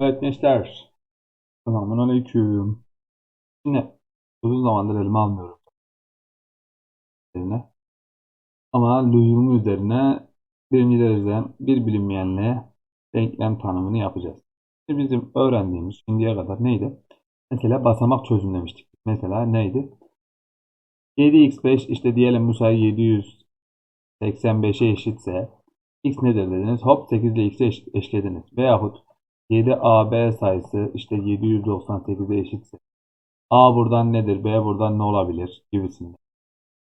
Evet gençler. Selamun aleyküm. Yine uzun zamandır elime almıyorum. Üzerine. Ama lüzumu üzerine birinci dereceden bir bilinmeyenle denklem tanımını yapacağız. Şimdi bizim öğrendiğimiz şimdiye kadar neydi? Mesela basamak çözümlemiştik. Mesela neydi? 7x5 işte diyelim Musay 785'e eşitse x nedir dediniz? Hop 8 ile x'e eşitlediniz. Veyahut 7 AB sayısı işte 798'e eşitse A buradan nedir? B buradan ne olabilir? Gibisinden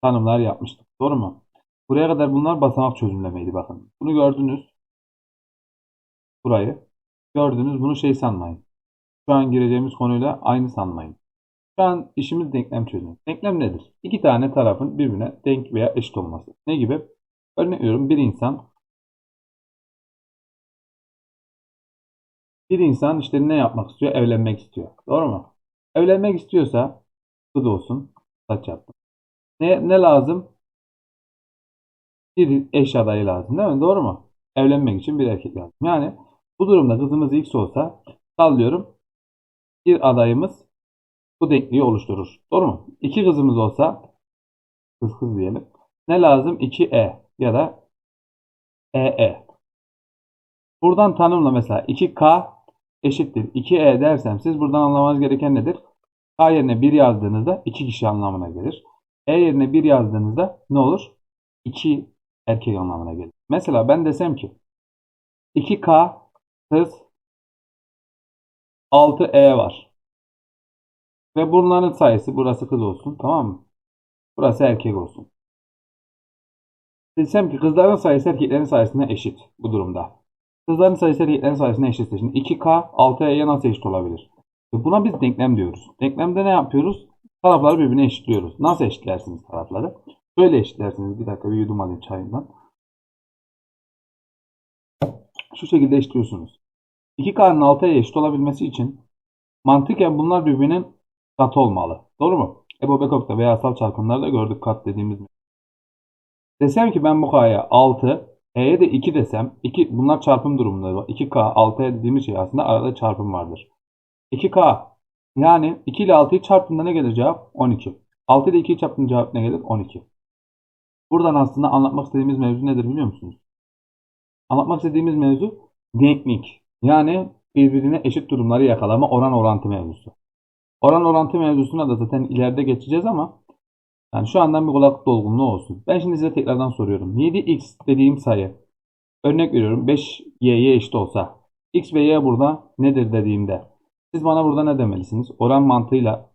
tanımlar yapmıştık. Doğru mu? Buraya kadar bunlar basamak çözümlemeydi bakın. Bunu gördünüz. Burayı. Gördünüz bunu şey sanmayın. Şu an gireceğimiz konuyla aynı sanmayın. Şu an işimiz denklem çözümü. Denklem nedir? İki tane tarafın birbirine denk veya eşit olması. Ne gibi? Örnek bir insan Bir insan işte ne yapmak istiyor? Evlenmek istiyor. Doğru mu? Evlenmek istiyorsa kız olsun. Saç yaptım. Ne, ne lazım? Bir eş adayı lazım değil mi? Doğru mu? Evlenmek için bir erkek lazım. Yani bu durumda kızımız X olsa sallıyorum bir adayımız bu denkliği oluşturur. Doğru mu? İki kızımız olsa kız kız diyelim. Ne lazım? 2E ya da EE. Buradan tanımla mesela 2K eşittir 2e dersem siz buradan anlamanız gereken nedir? K yerine 1 yazdığınızda 2 kişi anlamına gelir. E yerine 1 yazdığınızda ne olur? 2 erkek anlamına gelir. Mesela ben desem ki 2K kız 6E var. Ve bunların sayısı burası kız olsun tamam mı? Burası erkek olsun. Desem ki kızların sayısı erkeklerin sayısına eşit bu durumda. Kızların sayısı erkeklerin sayısına eşittir. Şimdi 2K 6E'ye nasıl eşit olabilir? Buna biz denklem diyoruz. Denklemde ne yapıyoruz? Tarafları birbirine eşitliyoruz. Nasıl eşitlersiniz tarafları? Şöyle eşitlersiniz. Bir dakika bir yudum alayım çayımdan. Şu şekilde eşitliyorsunuz. 2K'nın 6'ya eşit olabilmesi için mantıken bunlar birbirinin katı olmalı. Doğru mu? Ebo Bekov'da veya asal çarpımlarda gördük kat dediğimiz. Desem ki ben bu K'ya 6, E'ye de 2 desem 2 bunlar çarpım durumları. 2K 6'ya dediğimiz şey aslında arada çarpım vardır. 2K yani 2 ile 6'yı çarptığında ne gelir cevap? 12. 6 ile 2'yi çarptığında cevap ne gelir? 12. Buradan aslında anlatmak istediğimiz mevzu nedir biliyor musunuz? Anlatmak istediğimiz mevzu denklik. Yani birbirine eşit durumları yakalama oran orantı mevzusu. Oran orantı mevzusuna da zaten ileride geçeceğiz ama yani şu andan bir kulaklık dolgunluğu olsun. Ben şimdi size tekrardan soruyorum. 7x dediğim sayı örnek veriyorum 5y'ye eşit olsa x ve y burada nedir dediğimde siz bana burada ne demelisiniz? Oran mantığıyla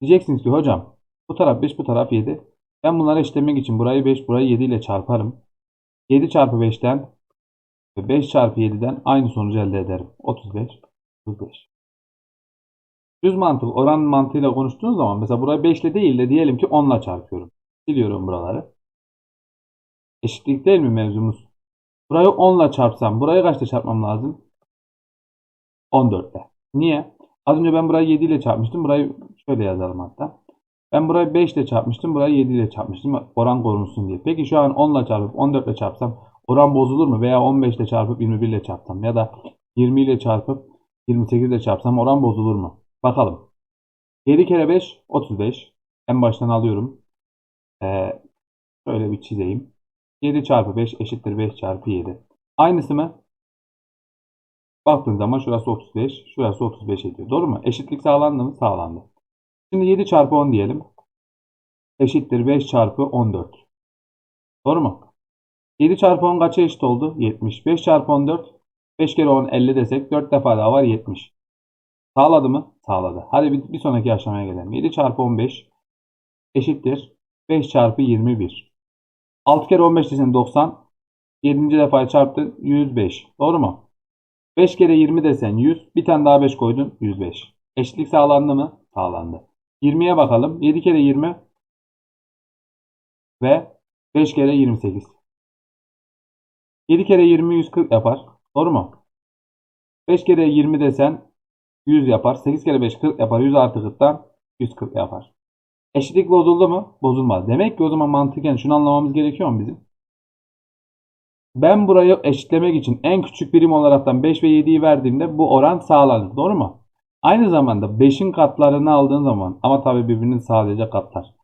diyeceksiniz ki hocam bu taraf 5 bu taraf 7. Ben bunları eşitlemek için burayı 5 burayı 7 ile çarparım. 7 çarpı 5'ten ve 5 çarpı 7'den aynı sonucu elde ederim. 35. 35. Düz mantık oran mantığıyla konuştuğunuz zaman mesela burayı 5 ile değil de diyelim ki 10 ile çarpıyorum. Siliyorum buraları. Eşitlik değil mi mevzumuz? Burayı 10 ile çarpsam burayı kaçta çarpmam lazım? 14 ile. Niye? Az önce ben burayı 7 ile çarpmıştım. Burayı şöyle yazalım hatta. Ben burayı 5 ile çarpmıştım. Burayı 7 ile çarpmıştım. Oran korunsun diye. Peki şu an 10 ile çarpıp 14 ile çarpsam oran bozulur mu? Veya 15 ile çarpıp 21 ile çarpsam ya da 20 ile çarpıp 28 ile çarpsam oran bozulur mu? Bakalım. 7 kere 5 35. En baştan alıyorum. Ee, şöyle bir çizeyim. 7 çarpı 5 eşittir 5 çarpı 7. Aynısı mı? Baktığın zaman şurası 35, şurası 35 ediyor. Doğru mu? Eşitlik sağlandı mı? Sağlandı. Şimdi 7 çarpı 10 diyelim. Eşittir 5 çarpı 14. Doğru mu? 7 çarpı 10 kaça eşit oldu? 70. 5 çarpı 14. 5 kere 10 50 desek 4 defa daha var 70. Sağladı mı? Sağladı. Hadi bir, bir sonraki aşamaya gelelim. 7 çarpı 15 eşittir 5 çarpı 21. 6 kere 15 desen 90. 7. defayı çarptın 105. Doğru mu? 5 kere 20 desen 100. Bir tane daha 5 koydun 105. Eşitlik sağlandı mı? Sağlandı. 20'ye bakalım. 7 kere 20 ve 5 kere 28. 7 kere 20 140 yapar. Doğru mu? 5 kere 20 desen 100 yapar. 8 kere 5 40 yapar. 100 artı 40'tan 140 yapar. Eşitlik bozuldu mu? Bozulmaz. Demek ki o zaman mantıken şunu anlamamız gerekiyor mu bizim? Ben burayı eşitlemek için en küçük birim olaraktan 5 ve 7'yi verdiğimde bu oran sağlanır. Doğru mu? Aynı zamanda 5'in katlarını aldığın zaman ama tabii birbirini sağlayacak katlar.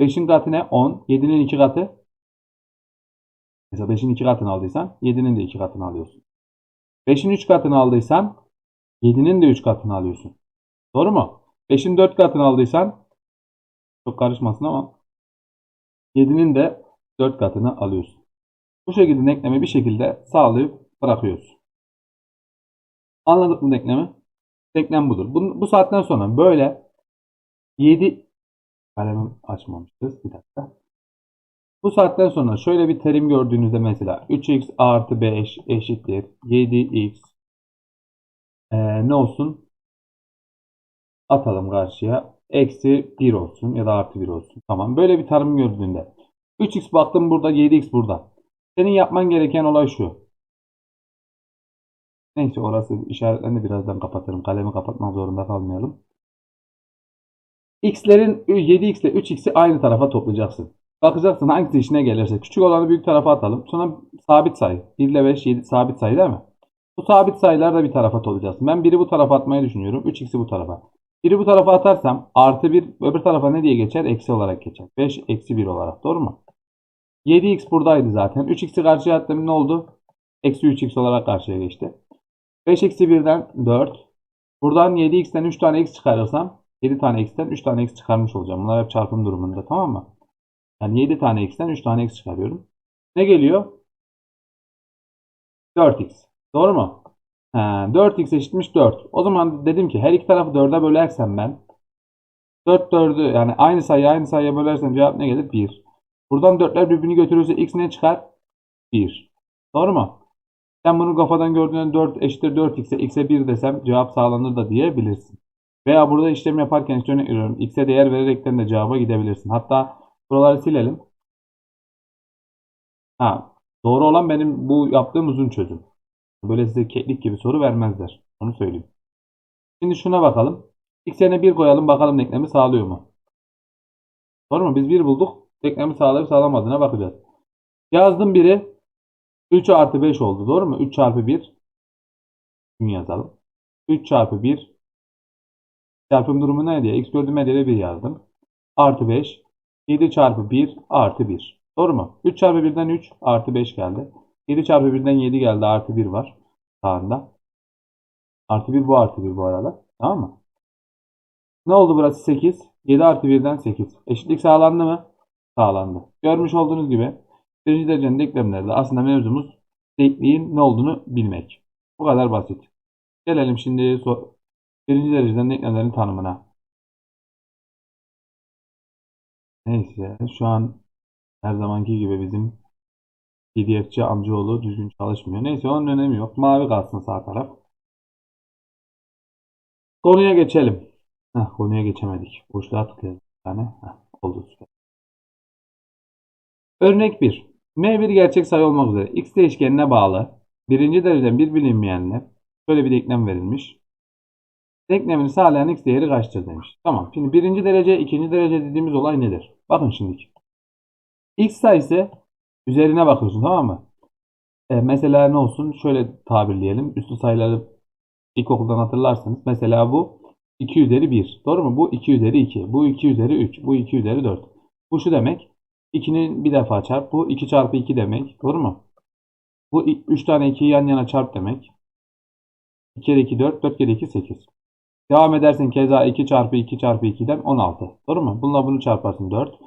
5'in katı ne? 10. 7'nin 2 katı. Mesela 5'in 2 katını aldıysan 7'nin de 2 katını alıyorsun. 5'in 3 katını aldıysan 7'nin de 3 katını alıyorsun. Doğru mu? 5'in 4 katını aldıysan çok karışmasın ama 7'nin de 4 katını alıyorsun. Bu şekilde denklemi bir şekilde sağlayıp bırakıyoruz. Anladık mı denklemi? Denklem budur. Bu, bu saatten sonra böyle 7 kalemim açmamışız. Bir dakika. Bu saatten sonra şöyle bir terim gördüğünüzde mesela 3x artı 5 eşittir 7x ee, ne olsun? Atalım karşıya. Eksi 1 olsun ya da artı 1 olsun. Tamam. Böyle bir tarım gördüğünde 3x baktım burada 7x burada. Senin yapman gereken olay şu. Neyse orası işaretlerini birazdan kapatırım. Kalemi kapatmak zorunda kalmayalım. X'lerin 7x ile 3x'i aynı tarafa toplayacaksın. Bakacaksın hangisi işine gelirse. Küçük olanı büyük tarafa atalım. Sonra sabit sayı. 1 ile 5 7 sabit sayı değil mi? Bu sabit sayıları da bir tarafa toplayacaksın. Ben biri bu tarafa atmayı düşünüyorum. 3x'i bu tarafa. Biri bu tarafa atarsam artı 1 öbür tarafa ne diye geçer? Eksi olarak geçer. 5 eksi 1 olarak. Doğru mu? 7x buradaydı zaten. 3x'i karşıya attım ne oldu? Eksi 3x olarak karşıya geçti. 5 eksi 1'den 4. Buradan 7x'ten 3 tane x çıkarırsam 7 tane x'ten 3 tane x çıkarmış olacağım. Bunlar hep çarpım durumunda tamam mı? Yani 7 tane x'ten 3 tane x çıkarıyorum. Ne geliyor? 4x. Doğru mu? Ha, 4x eşitmiş 4. O zaman dedim ki her iki tarafı 4'e bölersem ben 4 4'ü yani aynı sayı aynı sayıya bölersem cevap ne gelir? 1. Buradan 4'ler birbirini götürürse x ne çıkar? 1. Doğru mu? Sen bunu kafadan gördüğünden 4 eşittir 4x'e x'e 1 desem cevap sağlanır da diyebilirsin. Veya burada işlem yaparken işte örnek veriyorum. x'e değer vererekten de cevaba gidebilirsin. Hatta buraları silelim. Ha, doğru olan benim bu yaptığım uzun çözüm. Böyle size keklik gibi soru vermezler. Onu söyleyeyim. Şimdi şuna bakalım. X yerine 1 koyalım bakalım denklemi sağlıyor mu? Doğru mu? Biz 1 bulduk. Denklemi sağlayıp sağlamadığına bakacağız. Yazdım biri. 3 artı 5 oldu. Doğru mu? 3 çarpı 1. Bunu yazalım. 3 çarpı 1. Çarpım durumu ne diye? X gördüğüm diye 1 yazdım. Artı 5. 7 çarpı 1 artı 1. Doğru mu? 3 çarpı 1'den 3 artı 5 geldi. 7 çarpı 1'den 7 geldi. Artı 1 var. Sağında. Artı 1 bu artı 1 bu arada. Tamam mı? Ne oldu burası 8? 7 artı 1'den 8. Eşitlik sağlandı mı? Sağlandı. Görmüş olduğunuz gibi birinci derecenin denklemlerde aslında mevzumuz denkliğin ne olduğunu bilmek. Bu kadar basit. Gelelim şimdi birinci dereceden denklemlerin tanımına. Neyse şu an her zamanki gibi bizim PDF'ci amcaoğlu düzgün çalışmıyor. Neyse onun önemi yok. Mavi kalsın sağ taraf. Konuya geçelim. Heh, konuya geçemedik. Boşluğa tıklayalım. Tane. Heh, oldu süper. Örnek 1. M bir gerçek sayı olmak üzere x değişkenine bağlı birinci dereceden bir bilinmeyenle şöyle bir denklem verilmiş. Denklemini sağlayan x değeri kaçtır demiş. Tamam. Şimdi birinci derece, ikinci derece dediğimiz olay nedir? Bakın şimdi. X sayısı üzerine bakıyorsun tamam mı? E, mesela ne olsun? Şöyle tabirleyelim. Üstü sayıları ilkokuldan hatırlarsınız. Mesela bu 2 üzeri 1. Doğru mu? Bu 2 üzeri 2. Bu 2 üzeri 3. Bu 2 üzeri 4. Bu şu demek. 2'nin bir defa çarp. Bu 2 çarpı 2 demek. Doğru mu? Bu 3 tane 2'yi yan yana çarp demek. 2 kere 2 4. 4 kere 2 8. Devam edersen keza 2 çarpı 2 çarpı 2'den 16. Doğru mu? Bununla bunu çarparsın 4.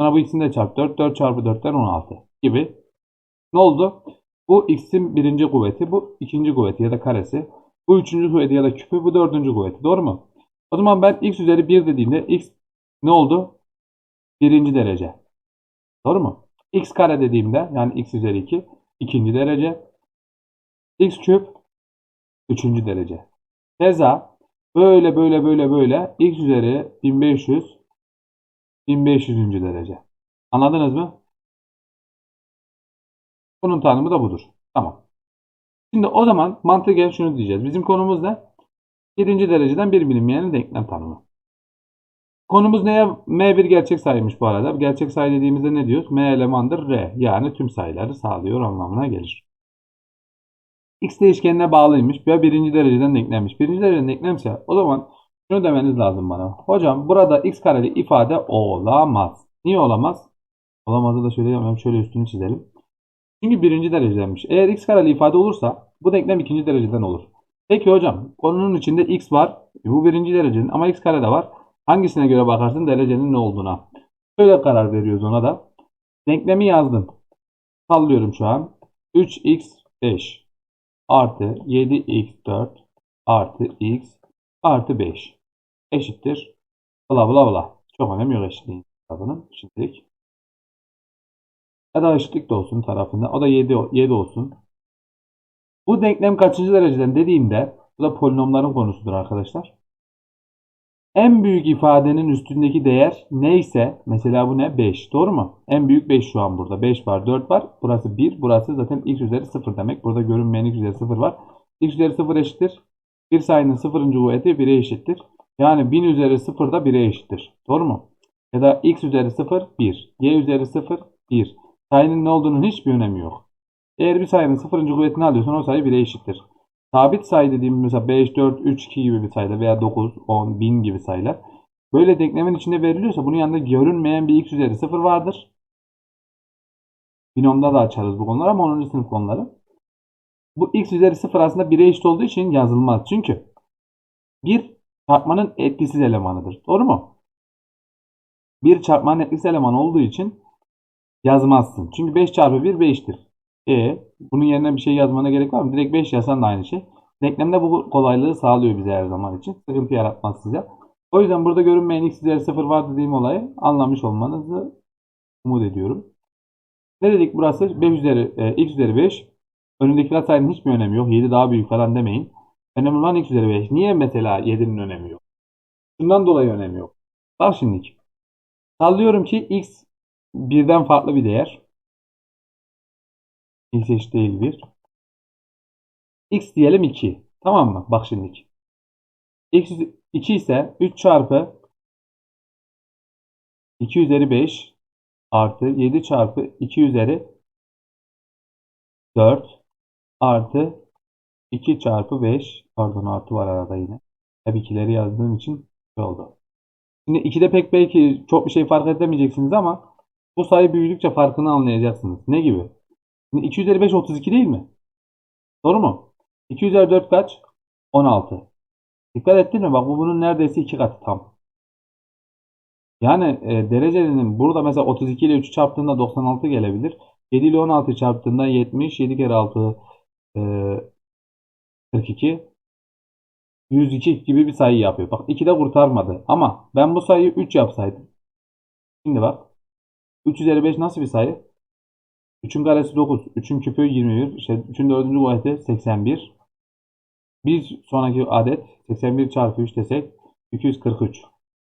Sonra bu ikisini de çarp 4. 4 çarpı 4'ten 16 gibi. Ne oldu? Bu x'in birinci kuvveti. Bu ikinci kuvveti ya da karesi. Bu üçüncü kuvveti ya da küpü. Bu dördüncü kuvveti. Doğru mu? O zaman ben x üzeri 1 dediğimde x ne oldu? Birinci derece. Doğru mu? x kare dediğimde yani x üzeri 2 ikinci derece. x küp üçüncü derece. Keza böyle böyle böyle böyle x üzeri 1500 1500. derece. Anladınız mı? Bunun tanımı da budur. Tamam. Şimdi o zaman mantıken şunu diyeceğiz. Bizim konumuz ne? Birinci dereceden bir bilinmeyenin denklem tanımı. Konumuz neye? M1 gerçek sayıymış bu arada. Gerçek sayı dediğimizde ne diyoruz? M elemandır R. Yani tüm sayıları sağlıyor anlamına gelir. X değişkenine bağlıymış ve birinci dereceden denklenmiş. Birinci dereceden denklemse o zaman şunu demeniz lazım bana. Hocam burada x kareli ifade olamaz. Niye olamaz? Olamazı da şöyle yapalım. Şöyle üstünü çizelim. Çünkü birinci derecedenmiş. Eğer x kareli ifade olursa bu denklem ikinci dereceden olur. Peki hocam konunun içinde x var. E, Bu birinci derecenin ama x kare de var. Hangisine göre bakarsın derecenin ne olduğuna. Şöyle karar veriyoruz ona da. Denklemi yazdım. Sallıyorum şu an. 3x5 artı 7x4 artı x artı 5 eşittir. Bla bla bla. Çok önemli yok eşitliğin tarafının şimdilik. Ya da eşitlik de olsun tarafında. O da 7, o- 7 olsun. Bu denklem kaçıncı dereceden dediğimde bu da polinomların konusudur arkadaşlar. En büyük ifadenin üstündeki değer neyse mesela bu ne? 5. Doğru mu? En büyük 5 şu an burada. 5 var, 4 var. Burası 1. Burası zaten x üzeri 0 demek. Burada görünmeyen x üzeri 0 var. x üzeri 0 eşittir. Bir sayının 0. kuvveti 1'e eşittir. Yani 1000 üzeri 0 da 1'e eşittir. Doğru mu? Ya da x üzeri 0 1. y üzeri 0 1. Sayının ne olduğunun hiçbir önemi yok. Eğer bir sayının 0. kuvvetini alıyorsan o sayı 1'e eşittir. Sabit sayı dediğim mesela 5, 4, 3, 2 gibi bir sayılar veya 9, 10, 1000 gibi sayılar. Böyle denklemin içinde veriliyorsa bunun yanında görünmeyen bir x üzeri 0 vardır. Binomda da açarız bu konuları ama 10. sınıf konuları. Bu x üzeri 0 aslında 1'e eşit olduğu için yazılmaz. Çünkü 1 çarpmanın etkisiz elemanıdır. Doğru mu? 1 çarpmanın etkisiz eleman olduğu için yazmazsın. Çünkü 5 çarpı 1 5'tir. E bunun yerine bir şey yazmana gerek var mı? Direkt 5 yazsan da aynı şey. Denklemde bu kolaylığı sağlıyor bize her zaman için. Sıkıntı yaratmaz size. O yüzden burada görünmeyen x üzeri 0 var dediğim olayı anlamış olmanızı umut ediyorum. Ne dedik burası? 5 üzeri, e, x üzeri 5. Önündekiler sayının hiçbir önemi yok. 7 daha büyük falan demeyin. Önemli olan x üzeri 5. Niye mesela 7'nin önemi yok? Şundan dolayı önemi yok. Bak şimdi. Sallıyorum ki x birden farklı bir değer. x eşit değil 1. x diyelim 2. Tamam mı? Bak şimdi. x 2 ise 3 çarpı 2 üzeri 5 artı 7 çarpı 2 üzeri 4 artı 2 çarpı 5 pardon artı var arada yine. Hep ikileri yazdığım için oldu. Şimdi 2'de pek belki çok bir şey fark edemeyeceksiniz ama bu sayı büyüdükçe farkını anlayacaksınız. Ne gibi? Şimdi 2 üzeri 5 32 değil mi? Doğru mu? 2 üzeri 4 kaç? 16. Dikkat ettin mi? Bak bu bunun neredeyse 2 katı tam. Yani e, derecenin burada mesela 32 ile 3'ü çarptığında 96 gelebilir. 7 ile 16 çarptığında 70. 7 kere 6 e, 42. 102 gibi bir sayı yapıyor. Bak 2 de kurtarmadı. Ama ben bu sayıyı 3 yapsaydım. Şimdi bak. 3 üzeri 5 nasıl bir sayı? 3'ün karesi 9. 3'ün küpü 21. İşte 3'ün dördüncü kuvveti 81. Bir sonraki adet 81 çarpı 3 desek 243.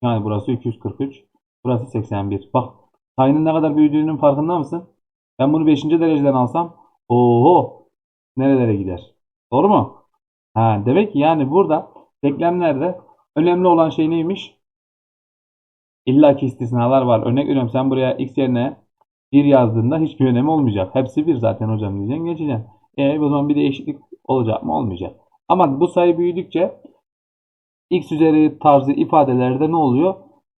Yani burası 243. Burası 81. Bak sayının ne kadar büyüdüğünün farkında mısın? Ben bunu 5. dereceden alsam oho nerelere gider? Doğru mu? Ha, demek ki yani burada denklemlerde önemli olan şey neymiş? İlla ki istisnalar var. Örnek veriyorum sen buraya x yerine 1 yazdığında hiçbir önemi olmayacak. Hepsi 1 zaten hocam diyeceksin geçeceksin. E o zaman bir değişiklik olacak mı? Olmayacak. Ama bu sayı büyüdükçe x üzeri tarzı ifadelerde ne oluyor?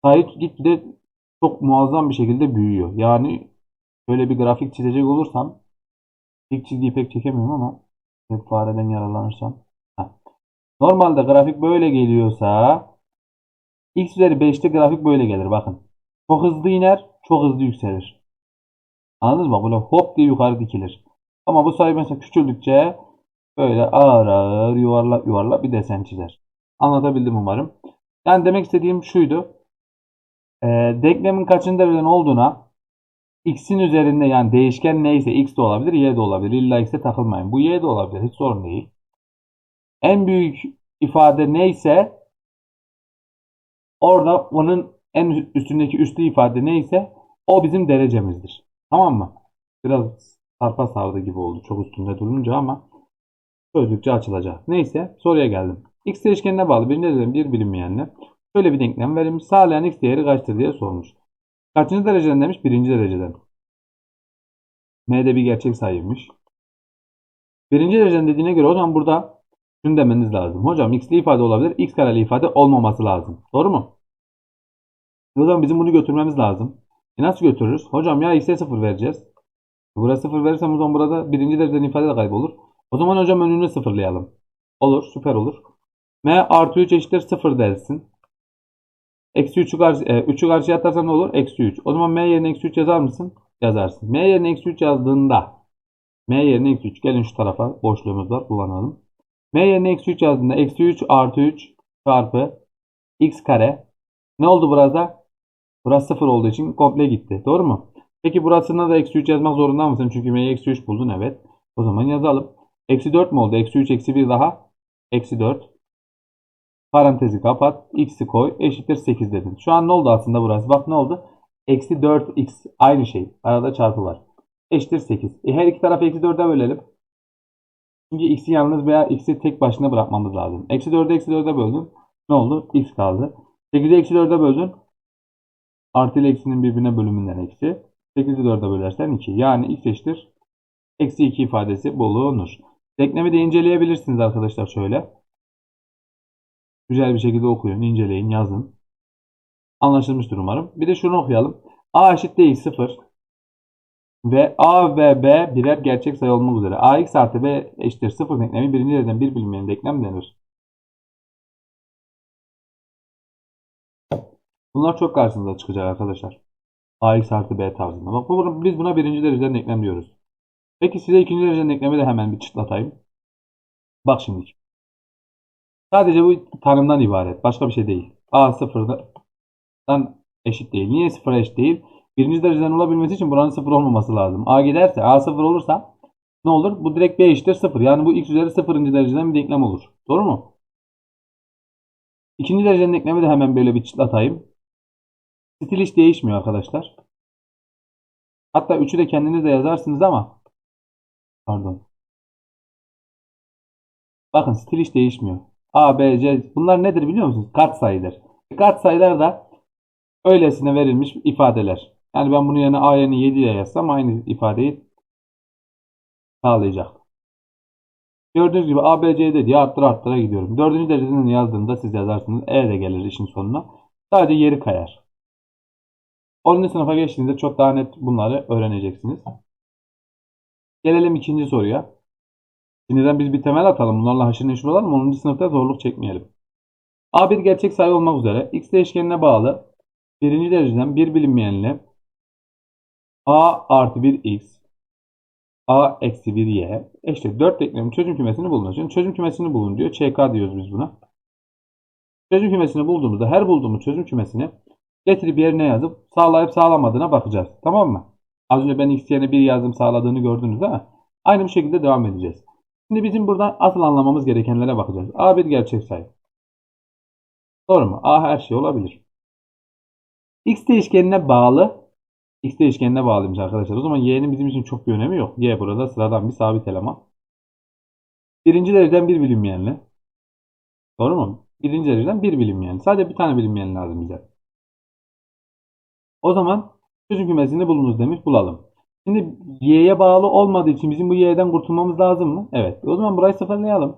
Sayı gitgide çok muazzam bir şekilde büyüyor. Yani şöyle bir grafik çizecek olursam ilk çizgiyi pek çekemiyorum ama fareden yararlanırsam. Heh. Normalde grafik böyle geliyorsa x üzeri 5'te grafik böyle gelir bakın. Çok hızlı iner, çok hızlı yükselir. Anladınız mı? Böyle hop diye yukarı dikilir. Ama bu sayı mesela küçüldükçe böyle ağır ağır yuvarlak yuvarlak bir desen çizer. Anlatabildim umarım. Yani demek istediğim şuydu. E, denklemin kaçıncı dereceden olduğuna x'in üzerinde yani değişken neyse x de olabilir, y de olabilir. İlla x'e takılmayın. Bu y de olabilir. Hiç sorun değil. En büyük ifade neyse orada onun en üstündeki üslü ifade neyse o bizim derecemizdir. Tamam mı? Biraz sarpa sardı gibi oldu çok üstünde durunca ama çözdükçe açılacak. Neyse soruya geldim. X değişkenine bağlı birinci dereceden bir bilinmeyenle Şöyle bir denklem verilmiş. Sağlayan x değeri kaçtır diye sormuş. Kaçıncı dereceden demiş? Birinci dereceden. M'de bir gerçek sayıymış. Birinci dereceden dediğine göre o zaman burada şunu demeniz lazım. Hocam x'li ifade olabilir. x kareli ifade olmaması lazım. Doğru mu? O zaman bizim bunu götürmemiz lazım. E nasıl götürürüz? Hocam ya x'e 0 vereceğiz. Buraya 0 verirsem o zaman burada birinci dereceden ifade de kaybolur. O zaman hocam önünü sıfırlayalım. Olur. Süper olur. M artı 3 eşittir 0 dersin. Eksi 3'ü karşı, e, 3'ü karşıya atarsan ne olur? Eksi 3. O zaman M yerine eksi 3 yazar mısın? Yazarsın. M yerine eksi 3 yazdığında M yerine eksi 3. Gelin şu tarafa. Boşluğumuz var. Kullanalım. M yerine eksi 3 yazdığında eksi 3 artı 3 çarpı x kare. Ne oldu burada? Burası 0 olduğu için komple gitti. Doğru mu? Peki burasına da eksi 3 yazmak zorunda mısın? Çünkü M'ye eksi 3 buldun. Evet. O zaman yazalım. Eksi 4 mi oldu? Eksi 3 eksi 1 daha. Eksi 4. Parantezi kapat. X'i koy. Eşittir 8 dedin. Şu an ne oldu aslında burası? Bak ne oldu? Eksi 4x. Aynı şey. Arada çarpı var. Eşittir 8. E her iki tarafı eksi 4'e bölelim. Çünkü x'i yalnız veya x'i tek başına bırakmamız lazım. Eksi 4'ü eksi 4'e böldün. Ne oldu? x kaldı. 8'i eksi 4'e böldün. Artı ile eksinin birbirine bölümünden eksi. 8'i 4'e bölersen 2. Yani x eşittir. Eksi 2 ifadesi bulunur. Denklemi de inceleyebilirsiniz arkadaşlar şöyle. Güzel bir şekilde okuyun, inceleyin, yazın. Anlaşılmıştır umarım. Bir de şunu okuyalım. A eşit değil 0. Ve A ve B birer gerçek sayı olmak üzere. AX artı B eşittir 0 denklemi birinci dereceden bir bilinmeyen denklem denir. Bunlar çok karşınıza çıkacak arkadaşlar. AX artı B tarzında. Bak bu, biz buna birinci dereceden denklem diyoruz. Peki size ikinci dereceden denklemi de hemen bir çıtlatayım. Bak şimdi. Sadece bu tanımdan ibaret. Başka bir şey değil. A sıfırdan eşit değil. Niye sıfıra eşit değil? Birinci dereceden olabilmesi için buranın sıfır olmaması lazım. A giderse A sıfır olursa ne olur? Bu direkt B eşittir sıfır. Yani bu x üzeri sıfırıncı dereceden bir denklem olur. Doğru mu? İkinci derecenin denklemi de hemen böyle bir çıtlatayım. Stil hiç değişmiyor arkadaşlar. Hatta 3'ü de kendiniz de yazarsınız ama pardon. Bakın stil hiç değişmiyor. A, B, C bunlar nedir biliyor musunuz? Kat sayıdır. Kat sayılar da öylesine verilmiş ifadeler. Yani ben bunu yerine A yerine 7 ile yazsam aynı ifadeyi sağlayacak. Gördüğünüz gibi A, B, C diye arttıra arttıra gidiyorum. Dördüncü dereceden yazdığımda siz yazarsınız. E de gelir işin sonuna. Sadece yeri kayar. 10. sınıfa geçtiğinizde çok daha net bunları öğreneceksiniz. Gelelim ikinci soruya. Şimdiden biz bir temel atalım. Bunlarla haşır neşir olalım. 10. sınıfta zorluk çekmeyelim. A bir gerçek sayı olmak üzere x değişkenine bağlı birinci dereceden bir bilinmeyenle a artı 1 x a eksi 1 y eşittir 4 denklemin çözüm kümesini bulun. Şimdi çözüm kümesini bulun diyor. ÇK diyoruz biz buna. Çözüm kümesini bulduğumuzda her bulduğumuz çözüm kümesini getirip yerine yazıp sağlayıp sağlamadığına bakacağız. Tamam mı? Az önce ben x yerine 1 yazdım sağladığını gördünüz değil mi? Aynı bu şekilde devam edeceğiz. Şimdi bizim burada asıl anlamamız gerekenlere bakacağız. A bir gerçek sayı. Doğru mu? A her şey olabilir. X değişkenine bağlı X değişkenine bağlıymış arkadaşlar. O zaman Y'nin bizim için çok bir önemi yok. Y burada sıradan bir sabit eleman. Birinci dereceden bir bilinmeyenle. Doğru mu? Birinci dereceden bir bilinmeyen. Sadece bir tane bilinmeyen lazım bize. O zaman çözüm kümesini bulunuz demiş. Bulalım. Şimdi y'ye bağlı olmadığı için bizim bu y'den kurtulmamız lazım mı? Evet. O zaman burayı sıfırlayalım.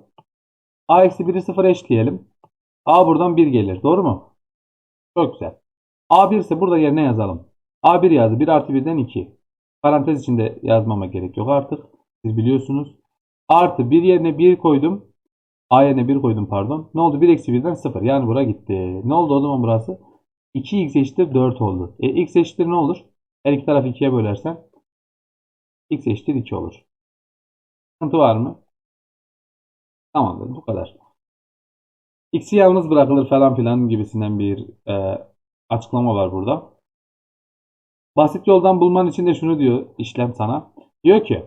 a eksi 1'i sıfır eşitleyelim. a buradan 1 gelir. Doğru mu? Çok güzel. a 1 ise burada yerine yazalım. A 1 yazdı. 1 artı 1'den 2. Parantez içinde yazmama gerek yok artık. Siz biliyorsunuz. Artı 1 yerine 1 koydum. a yerine 1 koydum pardon. Ne oldu? 1 eksi 1'den 0. Yani bura gitti. Ne oldu o zaman burası? 2x eşittir 4 oldu. E, x eşittir ne olur? Her iki tarafı 2'ye bölersen x eşittir 2 olur. Sıkıntı var mı? Tamamdır. Bu kadar. X'i yalnız bırakılır falan filan gibisinden bir e, açıklama var burada. Basit yoldan bulman için de şunu diyor işlem sana. Diyor ki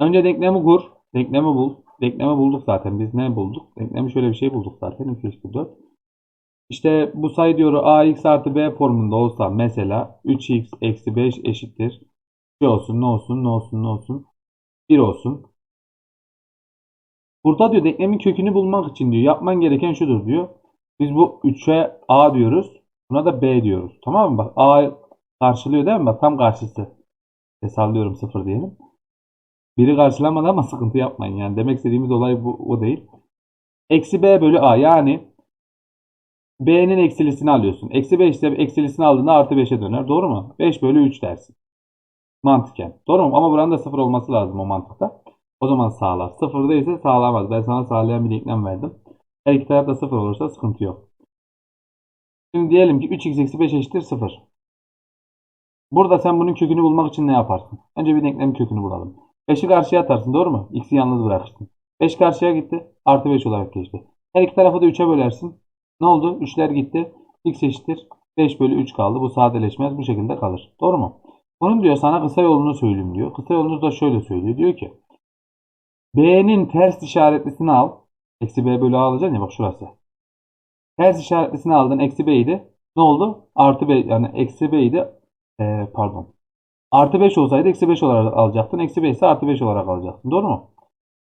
önce denklemi kur. Denklemi bul. Denklemi bulduk zaten. Biz ne bulduk? Denklemi şöyle bir şey bulduk zaten. 2 eşittir 4. İşte bu sayı diyor ax artı b formunda olsa mesela 3x eksi 5 eşittir ne olsun, ne olsun, ne olsun, ne olsun. 1 olsun. Burada diyor denklemin kökünü bulmak için diyor yapman gereken şudur diyor. Biz bu 3'e A diyoruz. Buna da B diyoruz. Tamam mı? Bak A karşılıyor değil mi? Bak tam karşısı. E, sallıyorum 0 diyelim. Biri karşılamadı ama sıkıntı yapmayın. Yani demek istediğimiz olay bu o değil. Eksi B bölü A yani B'nin eksilisini alıyorsun. Eksi 5 ise eksilisini aldığında artı 5'e döner. Doğru mu? 5 bölü 3 dersin. Mantıken. Doğru mu? Ama buranın da 0 olması lazım o mantıkta. O zaman sağlar. 0 değilse sağlamaz. Ben sana sağlayan bir denklem verdim. Her iki tarafta 0 olursa sıkıntı yok. Şimdi diyelim ki 3x eksi 5 eşittir 0. Burada sen bunun kökünü bulmak için ne yaparsın? Önce bir denklemin kökünü bulalım. 5'i karşıya atarsın doğru mu? X'i yalnız bırakırsın. 5 karşıya gitti. Artı 5 olarak geçti. Her iki tarafı da 3'e bölersin. Ne oldu? 3'ler gitti. X eşittir. 5 bölü 3 kaldı. Bu sadeleşmez. Bu şekilde kalır. Doğru mu? Bunun diyor sana kısa yolunu söyleyeyim diyor. Kısa yolunu da şöyle söylüyor. Diyor ki B'nin ters işaretlisini al. Eksi B bölü A alacaksın ya bak şurası. Ters işaretlisini aldın. Eksi B'ydi. Ne oldu? Artı B yani eksi B'ydi. Ee, pardon. Artı 5 olsaydı eksi 5 olarak alacaktın. Eksi 5 ise artı 5 olarak alacaktın. Doğru mu?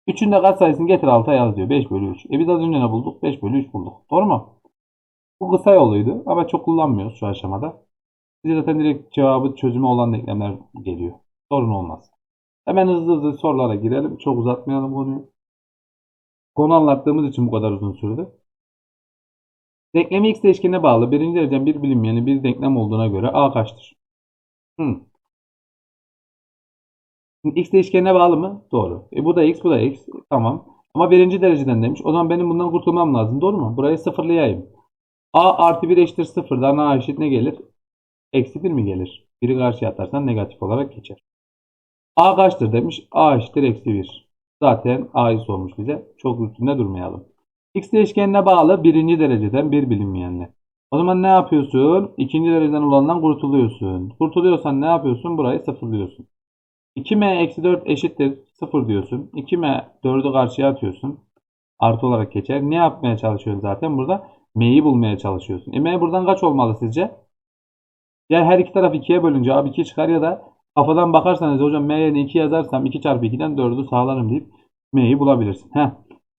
3'ün de kaç sayısını getir alta yaz diyor. 5 bölü 3. E biz az önce ne bulduk? 5 bölü 3 bulduk. Doğru mu? Bu kısa yoluydu ama çok kullanmıyoruz şu aşamada. Bize zaten direkt cevabı çözümü olan denklemler geliyor. Sorun olmaz. Hemen hızlı hızlı sorulara girelim. Çok uzatmayalım konuyu. Konu anlattığımız için bu kadar uzun sürdü. Denklemi x değişkenine bağlı birinci dereceden bir bilinmeyeni bir denklem olduğuna göre a kaçtır? Hmm. Şimdi x değişkenine bağlı mı? Doğru. E bu da x, bu da x. Tamam. Ama birinci dereceden demiş. O zaman benim bundan kurtulmam lazım. Doğru mu? Burayı sıfırlayayım. a artı 1 eşittir 0'dan a eşit ne gelir? Eksi 1 mi gelir? Biri karşıya atarsan negatif olarak geçer. a kaçtır demiş. a eşittir eksi 1. Zaten a'yı sormuş bize. Çok üstünde durmayalım. X değişkenine bağlı birinci dereceden bir bilinmeyenle. O zaman ne yapıyorsun? İkinci dereceden olandan kurtuluyorsun. Kurtuluyorsan ne yapıyorsun? Burayı sıfırlıyorsun. 2m eksi 4 eşittir 0 diyorsun. 2m 4'ü karşıya atıyorsun. Artı olarak geçer. Ne yapmaya çalışıyorsun zaten? Burada m'yi bulmaya çalışıyorsun. E m buradan kaç olmalı sizce? Ya her iki taraf 2'ye bölünce abi 2 çıkar ya da kafadan bakarsanız hocam m yerine 2 yazarsam 2 çarpı 2'den 4'ü sağlarım deyip m'yi bulabilirsin. Heh.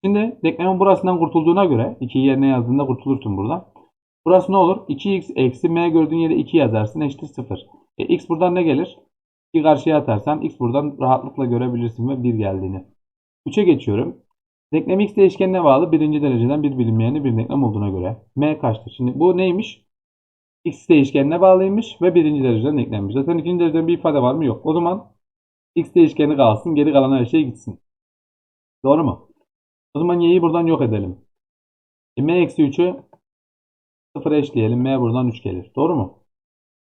Şimdi denklemin burasından kurtulduğuna göre 2'yi yerine yazdığında kurtulursun buradan. Burası ne olur? 2x eksi m gördüğün yere 2 yazarsın eşittir 0. E, x buradan ne gelir? 2 karşıya atarsan x buradan rahatlıkla görebilirsin ve 1 geldiğini. 3'e geçiyorum. Denklem x değişkenine bağlı birinci dereceden bir bilinmeyeni bir denklem olduğuna göre m kaçtır? Şimdi bu neymiş? x değişkenine bağlıymış ve birinci dereceden denklenmiş. Zaten ikinci dereceden bir ifade var mı? Yok. O zaman x değişkeni kalsın. Geri kalan her şey gitsin. Doğru mu? O zaman y'yi buradan yok edelim. E, m eksi 3'ü 0'a eşleyelim. m buradan 3 gelir. Doğru mu?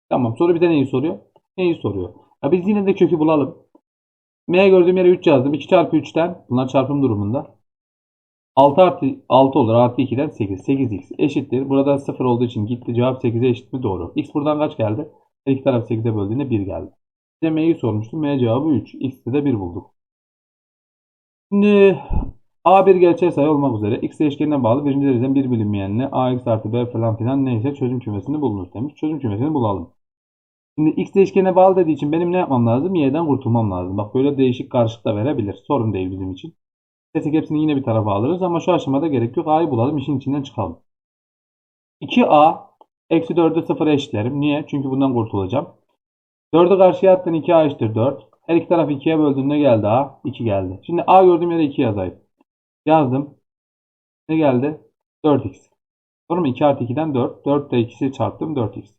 Tamam. Soru bir de neyi soruyor? Neyi soruyor? Ya biz yine de kökü bulalım. M gördüğüm yere 3 yazdım. 2 çarpı 3'ten bunlar çarpım durumunda. 6 artı 6 olur. Artı 2'den 8. 8x eşittir. Burada 0 olduğu için gitti. Cevap 8'e eşit mi? Doğru. X buradan kaç geldi? Her iki taraf 8'e böldüğünde 1 geldi. Size M'yi sormuştum. M cevabı 3. X'te de 1 bulduk. Şimdi A bir gerçeğe sayı olmak üzere x değişkenine bağlı birinci dereceden bir bilinmeyenle ax artı b falan filan neyse çözüm kümesini bulunuz demiş. Çözüm kümesini bulalım. Şimdi x değişkenine bağlı dediği için benim ne yapmam lazım? Y'den kurtulmam lazım. Bak böyle değişik karşılık da verebilir. Sorun değil bizim için. Desek hepsini yine bir tarafa alırız ama şu aşamada gerek yok. A'yı bulalım. işin içinden çıkalım. 2A eksi 4'ü 0'a eşitlerim. Niye? Çünkü bundan kurtulacağım. 4'ü karşıya attın 2A eşittir 4. Her iki tarafı 2'ye böldüğünde geldi A. 2 geldi. Şimdi A gördüğüm yere 2 yazayım. Yazdım. Ne geldi? 4x. Doğru mu? 2 artı 2'den 4. 4 ile 2'si çarptım 4x.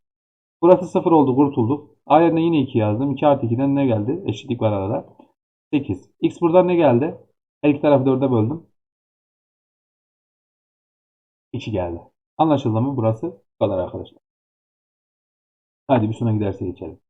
Burası 0 oldu kurtulduk. A yerine yine 2 yazdım. 2 artı 2'den ne geldi? Eşitlik var arada. 8. X buradan ne geldi? Her iki tarafı 4'e böldüm. 2 geldi. Anlaşıldı mı? Burası bu kadar arkadaşlar. Hadi bir sonraki derse geçelim.